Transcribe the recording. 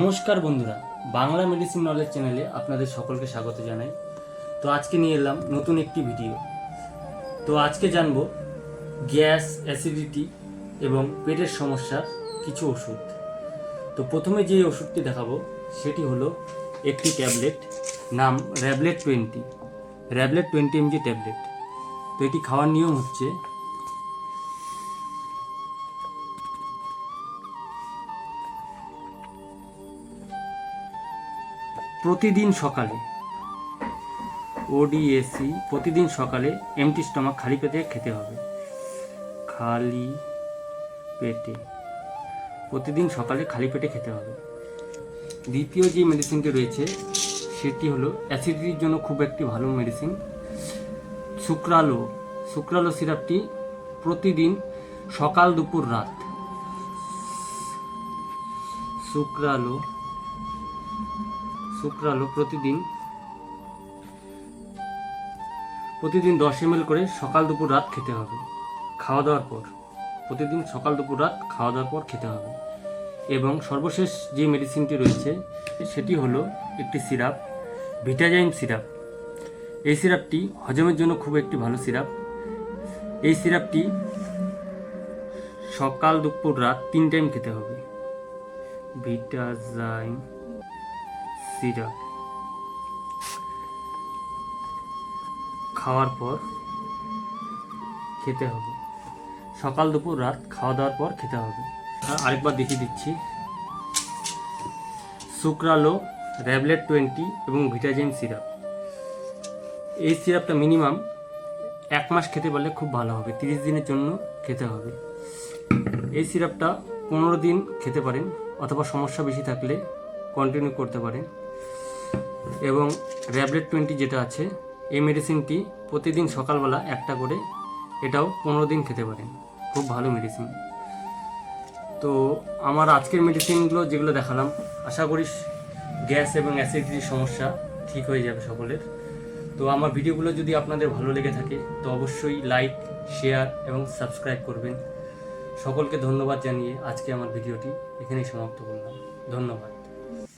নমস্কার বন্ধুরা, Bangla medicine knowledge চ্যানেলে আপনাদের সকলকে স্বাগত জানাই। তো আজকে নিয়ে এলাম নতুন একটি ভিডিও তো আজকে জানব গ্যাস অ্যাসিডিটি এবং পেটের সমস্যার কিছু ওষুধ। তো প্রথমে যে ওষুধটি দেখাবো, সেটি হলো একটি ট্যাবলেট নাম Rablet twenty. Rablet twenty MG tablet. তো এটি খাওয়ার নিয়ম হচ্ছে প্রতিদিন সকালে ওডিএসি প্রতিদিন সকালে এমটি স্টমাক খালি পেটে খেতে হবে। খালি পেটে। প্রতিদিন সকালে খালি পেটে খেতে হবে। দ্বিতীয় যে মেডিসিনটি রয়েছে, সেটি হলো অ্যাসিডিটির জন্য খুব একটি ভালো মেডিসিন শুক্রালো শুক্রালো সিরাপটি প্রতিদিন সকাল, দুপুর, রাত। শুক্রালো শুক্রালো প্রতিদিন প্রতিদিন দশ এম করে সকাল দুপুর রাত খেতে হবে। খাওয়া দাওয়ার পর, প্রতিদিন সকাল দুপুর রাত খাওয়া দাওয়ার পর খেতে হবে। এবং সর্বশেষ যে মেডিসিনটি রয়েছে, সেটি হলো একটি সিরাপ ভিটাজাইন সিরাপ এই সিরাপটি হজমের জন্য খুব একটি ভালো সিরাপ এই সিরাপটি সকাল দুপুর রাত তিন টাইম খেতে হবে। ভিটাজাইন সিরাপ খাওয়ার পর খেতে হবে। সকাল দুপুর রাত খাওয়া দাওয়ার পর খেতে হবে। আর আরেকবার দেখিয়ে দিচ্ছি। সুক্রালো র্যাবলেট টোয়েন্টি এবং ভিটাজিন সিরাপ। এই সিরাপটা মিনিমাম এক মাস খেতে পারলে খুব ভালো হবে। তিরিশ দিনের জন্য খেতে হবে। এই সিরাপটা পনেরো দিন খেতে পারেন অথবা সমস্যা বেশি থাকলে কন্টিনিউ করতে পারেন। এবং র্যাবলেট টোয়েন্টি যেটা আছে, এই মেডিসিনটি প্রতিদিন সকালবেলা একটা করে, এটাও পনেরো দিন খেতে পারেন। খুব ভালো মেডিসিন তো আমার আজকের মেডিসিনগুলো যেগুলো দেখালাম, আশা করি গ্যাস এবং অ্যাসিডিটির সমস্যা ঠিক হয়ে যাবে সকলের। তো আমার ভিডিওগুলো যদি আপনাদের ভালো লেগে থাকে, তো অবশ্যই লাইক শেয়ার এবং সাবস্ক্রাইব করবেন। সকলকে ধন্যবাদ জানিয়ে আজকে আমার ভিডিওটি এখানেই সমাপ্ত করলাম। ধন্যবাদ।